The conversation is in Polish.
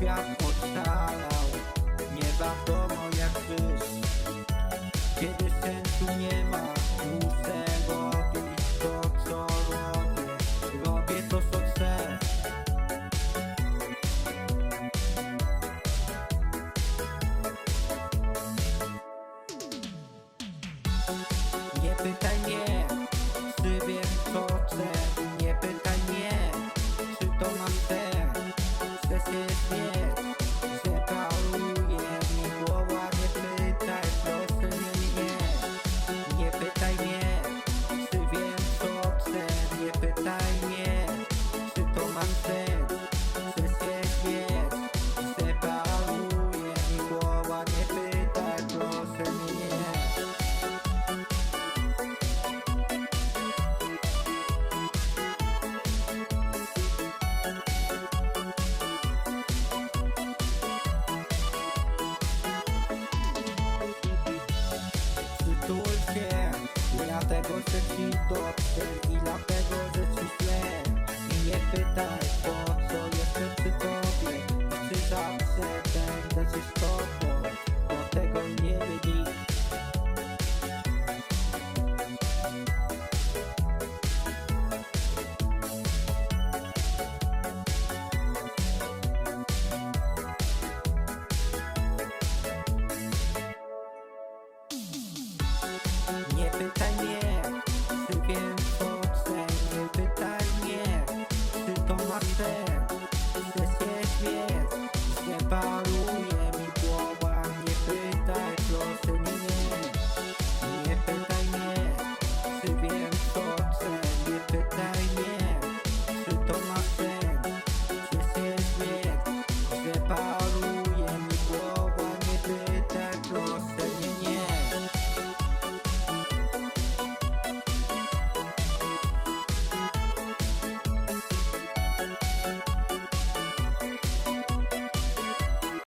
świat oszalał Nie wiadomo jak żyć Kiedy sensu nie ma. Muszę robić to co robię Robię to co chcę. Nie pytaj mnie Dlatego chcę ci do apteki, dlatego że ci źle I nie pytaj